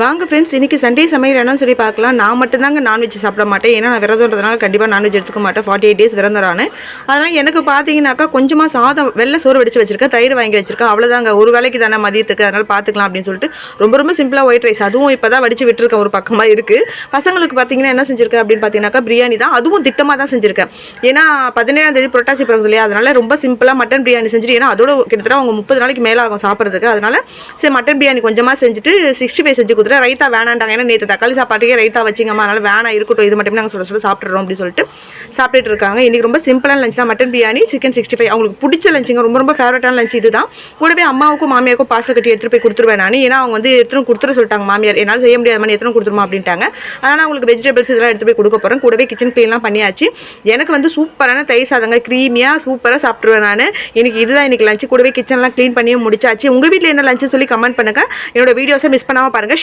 வாங்க ஃப்ரெண்ட்ஸ் இன்னைக்கு சண்டே சமையல் என்னன்னு சொல்லி பார்க்கலாம். நான் மட்டும்தாங்க நான்வெஜ் சாப்பிட மாட்டேன். ஏன்னா நான் விரதம்ன்றதுனால கண்டிப்பாக நான்வெஜ் எடுத்துக்க மாட்டேன். ஃபார்ட்டி எயிட் டேஸ் விரதம் அதனால் எனக்கு பார்த்தீங்கன்னாக்கா கொஞ்சமாக சாதம் வெள்ளை சோறு வடிச்சு வச்சிருக்கேன். தயிர் வாங்கி வச்சிருக்கேன். அவ்வளோதாங்க ஒரு வேலைக்கு தானே மதியத்துக்கு. அதனால் பார்த்துக்கலாம் அப்படின்னு சொல்லிட்டு ரொம்ப ரொம்ப சிம்பிளாக ஒயிட் ரைஸ் அதுவும் இப்போ தான் வடிச்சு விட்டுருக்கேன் ஒரு பக்கமாக இருக்குது பசங்களுக்கு பார்த்தீங்கன்னா என்ன செஞ்சிருக்கேன் அப்படின்னு பார்த்தீங்கன்னாக்கா பிரியாணி தான். அதுவும் திட்டமாக தான் செஞ்சிருக்கேன். ஏன்னா பதினேழாம் தேதி புரட்டாசி பிறகு இல்லையா? அதனால் ரொம்ப சிம்பிளாக மட்டன் பிரியாணி செஞ்சுட்டு ஏன்னா அதோட கிட்டத்தட்ட அவங்க முப்பது நாளைக்கு மேலே ஆகும் சாப்பிட்றதுக்கு. அதனால சரி மட்டன் பிரியாணி கொஞ்சமாக செஞ்சுட்டு சிக்ஸ்டி ஃபைவ் செஞ்சு கொடுத்துட்டு ரைத்தா வேணாண்டாங்க ஏன்னா நேற்று தக்காளி சாப்பாட்டுக்கே ரைத்தா வச்சிங்கம்மா. அதனால் வேணாம் இருக்கட்டும். இது மட்டும் நாங்கள் சொல்ல சொல்ல சாப்பிட்றோம் அப்படின்னு சொல்லிட்டு சாப்பிட்டுட்டு இருக்காங்க. இன்றைக்கி ரொம்ப சிம்பிளான லஞ்ச் தான். Mutton biryani chicken sixty five அவங்களுக்கு பிடிச்ச லஞ்சுங்க ரொம்ப ரொம்ப ஃபேவரட்டான லஞ்ச் இது தான் கூடவே அம்மாவுக்கும் மாமியாருக்கும் பார்சல் கட்டி எடுத்துகிட்டு போய் கொடுத்துருவேன் நான். ஏன்னா அவங்க வந்து எடுத்துன்னு கொடுத்துட சொல்லிட்டாங்க மாமியார். என்னால் செய்ய முடியாத மாதிரி எத்தனை கொடுத்துருமா அப்படின்ட்டாங்க. அதனால் அவங்களுக்கு வெஜிடபிள்ஸ் இதெல்லாம் எடுத்து போய் கொடுக்க போகிறேன் கூடவே கிச்சன் க்ளீன்லாம் பண்ணியாச்சு. எனக்கு வந்து சூப்பரான தயிர் சாதங்க க்ரீமியாக சூப்பராக சாப்பிட்ருவேன் நான். எனக்கு இதுதான் இன்னைக்கு லஞ்சு கூடவே கிச்சன்லாம் க்ளீன் பண்ணியும் முடிச்சாச்சு. உங்கள் வீட்டில் என்ன லஞ்சு சொல்லி கமெண்ட் பண்ணுங்கள் என்னோட வீடியோஸை மிஸ் பண்ணாமல் பாருங்கள்